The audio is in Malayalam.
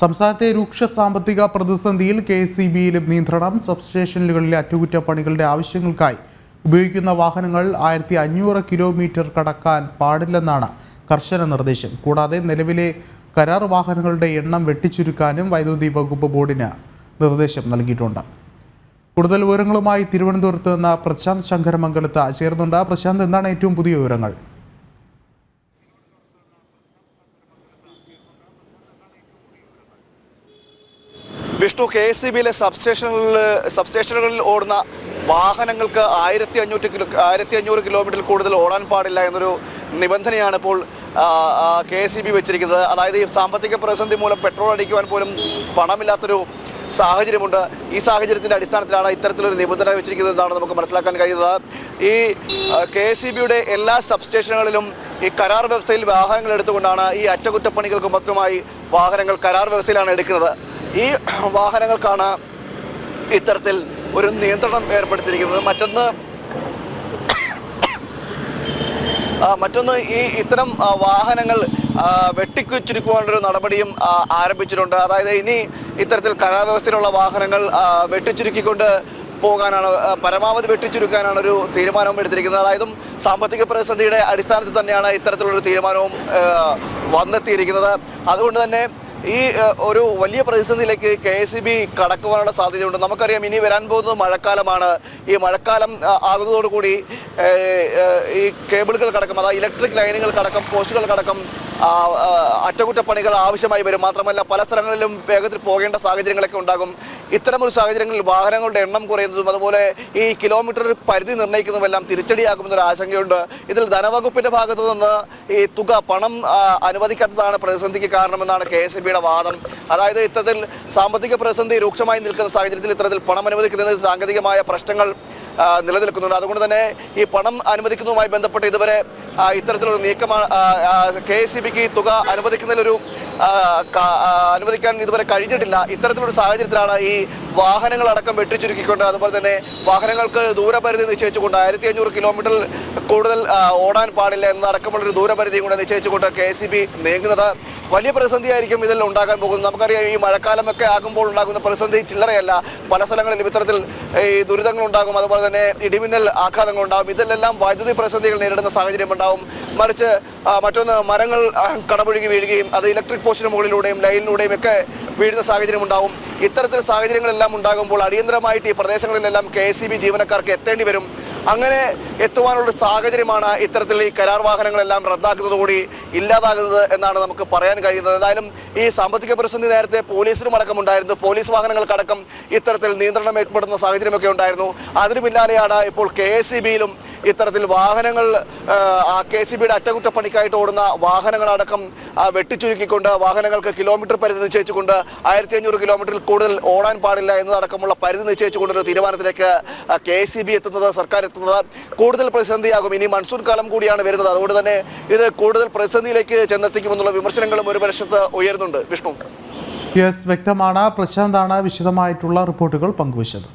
സംസ്ഥാനത്തെ രൂക്ഷ സാമ്പത്തിക പ്രതിസന്ധിയിൽ കെ എസ് സി ബിയിലും നിയന്ത്രണം സബ്സ്റ്റേഷനുകളിലെ അറ്റകുറ്റപ്പണികളുടെ ആവശ്യങ്ങൾക്കായി ഉപയോഗിക്കുന്ന വാഹനങ്ങൾ ആയിരത്തി അഞ്ഞൂറ് കിലോമീറ്റർ കടക്കാൻ പാടില്ലെന്നാണ് കർശന നിർദ്ദേശം. കൂടാതെ നിലവിലെ കരാർ വാഹനങ്ങളുടെ എണ്ണം വെട്ടിച്ചുരുക്കാനും വൈദ്യുതി വകുപ്പ് ബോർഡിന് നിർദ്ദേശം നൽകിയിട്ടുണ്ട്. കൂടുതൽ വിവരങ്ങളുമായി തിരുവനന്തപുരത്ത് നിന്ന് പ്രശാന്ത് ശങ്കരമംഗലത്ത് ചേർന്നുണ്ട് പ്രശാന്ത് എന്താണ് ഏറ്റവും പുതിയ വിവരങ്ങൾ? വിഷ്ണു കെ എസ് സി ബിയിലെ സബ്സ്റ്റേഷനുകളിൽ സബ്സ്റ്റേഷനുകളിൽ ഓടുന്ന വാഹനങ്ങൾക്ക് ആയിരത്തി അഞ്ഞൂറ്റി കിലോ ആയിരത്തി അഞ്ഞൂറ് കിലോമീറ്ററിൽ കൂടുതൽ ഓടാൻ പാടില്ല എന്നൊരു നിബന്ധനയാണ് ഇപ്പോൾ കെ എസ് സി ബി വെച്ചിരിക്കുന്നത്. അതായത് ഈ സാമ്പത്തിക പ്രതിസന്ധി മൂലം പെട്രോൾ അടിക്കുവാൻ പോലും പണമില്ലാത്തൊരു സാഹചര്യമുണ്ട്. ഈ സാഹചര്യത്തിന്റെ അടിസ്ഥാനത്തിലാണ് ഇത്തരത്തിലൊരു നിബന്ധന വെച്ചിരിക്കുന്നത് എന്നാണ് നമുക്ക് മനസ്സിലാക്കാൻ കഴിയുന്നത്. ഈ കെ എസ് സി ബിയുടെ എല്ലാ സബ്സ്റ്റേഷനുകളിലും ഈ കരാർ വ്യവസ്ഥയിൽ വാഹനങ്ങൾ എടുത്തുകൊണ്ടാണ് ഈ അറ്റകുറ്റപ്പണികൾക്ക് മൊത്തമായി വാഹനങ്ങൾ കരാർ വ്യവസ്ഥയിലാണ് എടുക്കുന്നത്. ഈ വാഹനങ്ങൾക്കാണ് ഇത്തരത്തിൽ ഒരു നിയന്ത്രണം ഏർപ്പെടുത്തിയിരിക്കുന്നത്. മറ്റൊന്ന് മറ്റൊന്ന് ഈ ഇത്തരം വാഹനങ്ങൾ വെട്ടിക്കുച്ചിരിക്കുവാനൊരു നടപടിയും ആരംഭിച്ചിട്ടുണ്ട്. അതായത് ഇനി ഇത്തരത്തിൽ കലാവ്യവസ്ഥയിലുള്ള വാഹനങ്ങൾ വെട്ടിച്ചുരുക്കിക്കൊണ്ട് പോകാനാണ് പരമാവധി വെട്ടിച്ചുരുക്കാനാണ് ഒരു തീരുമാനവും എടുത്തിരിക്കുന്നത്. അതായത് സാമ്പത്തിക പ്രതിസന്ധിയുടെ അടിസ്ഥാനത്തിൽ തന്നെയാണ് ഇത്തരത്തിലുള്ളൊരു തീരുമാനവും വന്നെത്തിയിരിക്കുന്നത്. അതുകൊണ്ട് തന്നെ ഈ ഒരു വലിയ പ്രതിസന്ധിയിലേക്ക് കെ എസ് ഇ ബി കടക്കുവാനുള്ള സാധ്യതയുണ്ട്. നമുക്കറിയാം ഇനി വരാൻ പോകുന്നത് മഴക്കാലമാണ്. ഈ മഴക്കാലം ആകുന്നതോടുകൂടി ഈ കേബിളുകൾ കടക്കും അതായത് ഇലക്ട്രിക് ലൈനുകൾ കടക്കും പോസ്റ്റുകൾ കടക്കം അറ്റകുറ്റപ്പണികൾ ആവശ്യമായി വരും. മാത്രമല്ല പല സ്ഥലങ്ങളിലും വേഗത്തിൽ പോകേണ്ട സാഹചര്യങ്ങളൊക്കെ ഉണ്ടാകും. ഇത്തരമൊരു സാഹചര്യങ്ങളിൽ വാഹനങ്ങളുടെ എണ്ണം കുറയുന്നതും അതുപോലെ ഈ കിലോമീറ്റർ പരിധി നിർണയിക്കുന്നതുമെല്ലാം തിരിച്ചടിയാകുമെന്നൊരു ആശങ്കയുണ്ട്. ഇതിൽ ധനവകുപ്പിന്റെ ഭാഗത്തു നിന്ന് ഈ തുക പണം അനുവദിക്കാത്തതാണ് പ്രതിസന്ധിക്ക് കാരണമെന്നാണ് കെ എസ് ബിയുടെ വാദം. അതായത് ഇത്തരത്തിൽ സാമ്പത്തിക പ്രതിസന്ധി രൂക്ഷമായി നിൽക്കുന്ന സാഹചര്യത്തിൽ ഇത്തരത്തിൽ പണം അനുവദിക്കുന്നതിൽ സാങ്കേതികമായ പ്രശ്നങ്ങൾ നിലനിൽക്കുന്നുണ്ട്. അതുകൊണ്ട് തന്നെ ഈ പണം അനുവദിക്കുന്നതുമായി ബന്ധപ്പെട്ട് ഇതുവരെ ഇത്തരത്തിലൊരു നീക്കമാണ് കെ എസ് സി ബിക്ക് തുക അനുവദിക്കുന്നതിലൊരു അനുവദിക്കാൻ ഇതുവരെ കഴിഞ്ഞിട്ടില്ല. ഇത്തരത്തിലൊരു സാഹചര്യത്തിലാണ് ഈ വാഹനങ്ങളടക്കം വെട്ടിച്ചുരുക്കിക്കൊണ്ട് അതുപോലെ തന്നെ വാഹനങ്ങൾക്ക് ദൂരപരിധി നിശ്ചയിച്ചുകൊണ്ട് ആയിരത്തി അഞ്ഞൂറ് കിലോമീറ്ററിൽ കൂടുതൽ ഓടാൻ പാടില്ല എന്നടക്കമുള്ളൊരു ദൂരപരിധിയും കൂടെ നിശ്ചയിച്ചുകൊണ്ട് കെ എസ് സി ബി നീങ്ങുന്നത്. വലിയ പ്രതിസന്ധിയായിരിക്കും ഇതിൽ ഉണ്ടാകാൻ പോകുന്നത്. നമുക്കറിയാം ഈ മഴക്കാലമൊക്കെ ആകുമ്പോൾ ഉണ്ടാകുന്ന പ്രതിസന്ധി ചില്ലറയല്ല. പല സ്ഥലങ്ങളിലും ഇത്തരത്തിൽ ഈ ദുരിതങ്ങൾ ഉണ്ടാകും അതുപോലെ തന്നെ ഇടിമിന്നൽ ആഘാതങ്ങൾ ഉണ്ടാവും. ഇതിലെല്ലാം വൈദ്യുതി പ്രതിസന്ധികൾ നേരിടുന്ന സാഹചര്യം ഉണ്ടാവും. മറിച്ച് മറ്റൊന്ന് മരങ്ങൾ കടപുഴുകി വീഴുകയും അത് ഇലക്ട്രിക് പോസ്റ്റിന് മുകളിലൂടെയും ലൈനിലൂടെയും ഒക്കെ വീഴുന്ന സാഹചര്യം ഉണ്ടാവും. ഇത്തരത്തിൽ സാഹചര്യങ്ങളെല്ലാം ഉണ്ടാകുമ്പോൾ അടിയന്തരമായിട്ട് ഈ പ്രദേശങ്ങളിലെല്ലാം കെ ജീവനക്കാർക്ക് എത്തേണ്ടി വരും. അങ്ങനെ എത്തുവാനുള്ള സാഹചര്യമാണ് ഇത്തരത്തിൽ ഈ കരാർ വാഹനങ്ങളെല്ലാം റദ്ദാക്കുന്നതുകൂടി ഇല്ലാതാകുന്നത് എന്നാണ് നമുക്ക് പറയാൻ കഴിയുന്നത്. എന്തായാലും ഈ സാമ്പത്തിക പ്രതിസന്ധി നേരത്തെ പോലീസിനും അടക്കം ഉണ്ടായിരുന്നു. പോലീസ് വാഹനങ്ങൾക്കടക്കം ഇത്തരത്തിൽ നിയന്ത്രണം ഏർപ്പെടുന്ന സാഹചര്യമൊക്കെ ഉണ്ടായിരുന്നു. അതിനു പിന്നാലെയാണ് ഇപ്പോൾ കെ എസ് ഇത്തരത്തിൽ വാഹനങ്ങൾ കെ സി ബിയുടെ അറ്റകുറ്റപ്പണിക്കായിട്ട് ഓടുന്ന വാഹനങ്ങളടക്കം വെട്ടിച്ചുരുക്കിക്കൊണ്ട് വാഹനങ്ങൾക്ക് കിലോമീറ്റർ പരിധി നിശ്ചയിച്ചുകൊണ്ട് ആയിരത്തി അഞ്ഞൂറ് കിലോമീറ്ററിൽ കൂടുതൽ ഓടാൻ പാടില്ല എന്നതടക്കമുള്ള പരിധി നിശ്ചയിച്ചുകൊണ്ടൊരു തീരുമാനത്തിലേക്ക് കെ സി ബി എത്തുന്നത് സർക്കാർ എത്തുന്നത് കൂടുതൽ പ്രതിസന്ധിയാകും. ഇനി മൺസൂൺ കാലം കൂടിയാണ് വരുന്നത്. അതുകൊണ്ട് തന്നെ ഇത് കൂടുതൽ പ്രതിസന്ധിയിലേക്ക് ചെന്നെത്തിക്കുമെന്നുള്ള വിമർശനങ്ങളും ഒരു വശത്ത് ഉയരുന്നുണ്ട്. വിഷ്ണു. യെസ് വ്യക്തമാണ്. പ്രശാന്താണ് വിശദമായിട്ടുള്ള റിപ്പോർട്ടുകൾ പങ്കുവച്ചത്.